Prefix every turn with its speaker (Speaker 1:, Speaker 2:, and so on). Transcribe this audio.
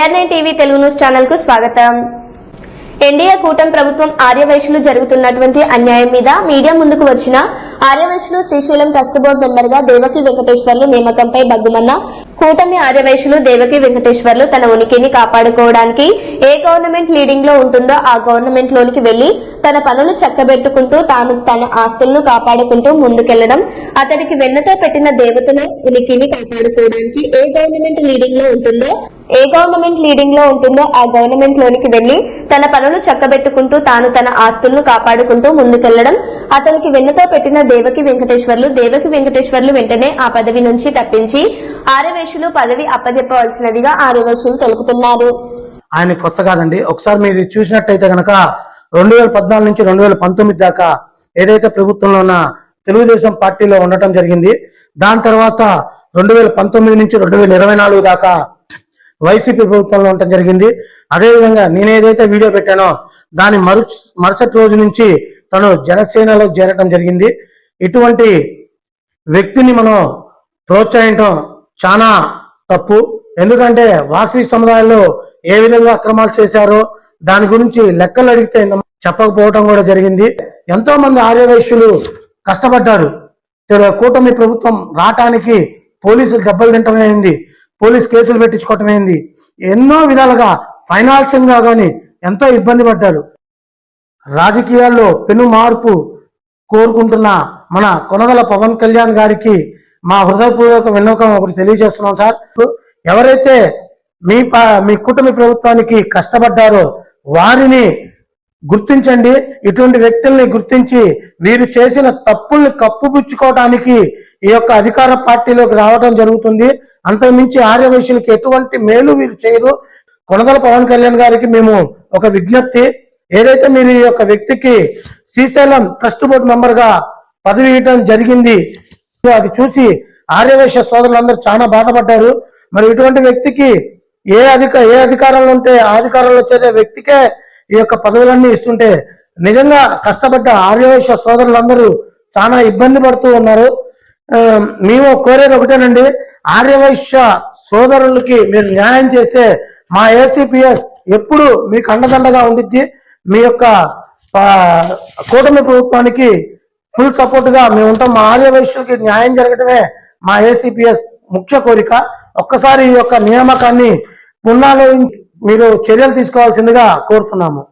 Speaker 1: ఏఆర్నైన్ TV Telugu news ఛానల్కు స్వాగతం. NDA కూటమి ప్రభుత్వం ఆర్యవైశ్యులు జరుగుతున్నటువంటి అన్యాయం మీద మీడియా ముందుకు వచ్చిన ఆర్యవైశ్యులు శ్రీశైలం ట్రస్ట్ బోర్డు మెంబర్గా దేవకి వెంకటేశ్వర్లు నియామకంపై బగ్గుమన్న కూటమి ఆర్యవైశ్యులు దేవకి వెంకటేశ్వర్లు తన ఉనికిని కాపాడుకోవడానికి ఏ గవర్నమెంట్ లీడింగ్లో ఉంటుందో ఆ గవర్నమెంట్ లోనికి వెళ్ళి తన పనులు చక్కబెట్టుకుంటూ తాను తన ఆస్తులను కాపాడుకుంటూ ముందుకెళ్ళడం అతనికి వెన్నతో పెట్టిన దేవతను ఉనికిని కాపాడుకోవడానికి ఏ గవర్నమెంట్ లీడింగ్లో ఉంటుందో ఏ గవర్నమెంట్ లీడింగ్లో ఉంటుందో ఆ గవర్నమెంట్ లోనికి వెళ్ళి తన పనులు చక్కబెట్టుకుంటూ తాను తన ఆస్తులను కాపాడుకుంటూ ముందుకెళ్ళడం అతనికి వెన్నతో పెట్టిన దేవకి వెంకటేశ్వర్లు దేవకి వెంకటేశ్వర్లు వెంటనే ఆ పదవి నుంచి తప్పించి ఆర్యవేశులు పదవి అప్పజెప్పవలసినదిగా ఆర్యవేశులు తెలుపుతున్నారు.
Speaker 2: ఆయన కొత్త కాదండి. ఒకసారి మీరు చూసినట్టయితే గనక రెండు వేల పద్నాలుగు నుంచి రెండు వేల పంతొమ్మిది దాకా ఏదైతే ప్రభుత్వంలో ఉన్న తెలుగుదేశం పార్టీలో ఉండటం జరిగింది దాని తర్వాత రెండు వేల పంతొమ్మిది నుంచి రెండు వేల ఇరవై నాలుగు దాకా వైసీపీ ప్రభుత్వంలో ఉండటం జరిగింది. అదేవిధంగా నేను ఏదైతే వీడియో పెట్టానో దాని మరు మరుసటి రోజు నుంచి తను జనసేనలో చేరటం జరిగింది. ఇటువంటి వ్యక్తిని మనం ప్రోత్సహించడం చాలా తప్పు. ఎందుకంటే వాసవి సముదాయంలో ఏ విధంగా అక్రమాలు చేశారో దాని గురించి లెక్కలు అడిగితే చెప్పకపోవటం కూడా జరిగింది. ఎంతో మంది ఆర్యవైశ్యులు కష్టపడ్డారు. కూటమి ప్రభుత్వం రావటానికి పోలీసులు దెబ్బలు తింటమైంది పోలీస్ కేసులు పెట్టించుకోవటమైంది ఎన్నో విధాలుగా ఫైనాన్షియల్గా కానీ ఎంతో ఇబ్బంది పడ్డారు. రాజకీయాల్లో పెను మార్పు కోరుకుంటున్న మన కొనగల పవన్ కళ్యాణ్ గారికి మా హృదయపూర్వక వినోకం ఒకటి తెలియజేస్తున్నాం సార్. ఎవరైతే మీ ప- మీ కుటుంబ ప్రభుత్వానికి కష్టపడ్డారో వారిని గుర్తించండి. ఇటువంటి వ్యక్తుల్ని గుర్తించి వీరు చేసిన తప్పుల్ని కప్పుపుచ్చుకోవడానికి ఈ యొక్క అధికార పార్టీలోకి రావడం జరుగుతుంది. అంతకుమించి ఆర్యవైశ్యులకి ఎటువంటి మేలు వీరు చేయరు. కొనగల పవన్ కళ్యాణ్ గారికి మేము ఒక విజ్ఞప్తి. ఏదైతే మీరు ఈ యొక్క వ్యక్తికి శ్రీశైలం ట్రస్ట్ బోర్డు మెంబర్గా పదవి ఇవ్వడం జరిగింది అది చూసి ఆర్యవైశ్య సోదరులందరూ చాలా బాధపడ్డారు. మరి ఇటువంటి వ్యక్తికి ఏ అధిక ఏ అధికారంలో ఉంటే ఆ అధికారంలో చేరే వ్యక్తికే ఈ యొక్క పదవులన్నీ ఇస్తుంటే నిజంగా కష్టపడ్డ ఆర్యవైశ్య సోదరులందరూ చాలా ఇబ్బంది పడుతూ ఉన్నారు. మేము కోరేది ఒకటేనండి ఆర్యవైశ్య సోదరులకి మీరు న్యాయం చేస్తే మా ఏసీపీఎస్ ఎప్పుడు మీకు అండదండగా ఉండిద్ది. మీ యొక్క కూటమి ప్రభుత్వానికి ఫుల్ సపోర్ట్గా మేము ఉంటాం. మా ఆర్యవైశ్యులకి న్యాయం జరగడమే మా ఏసీపీఎస్ ముఖ్య కోరిక. ఒక్కసారి ఈ యొక్క నియామకాన్ని పునాలో మీరు చర్యలు తీసుకోవాల్సిందిగా కోరుతున్నాము.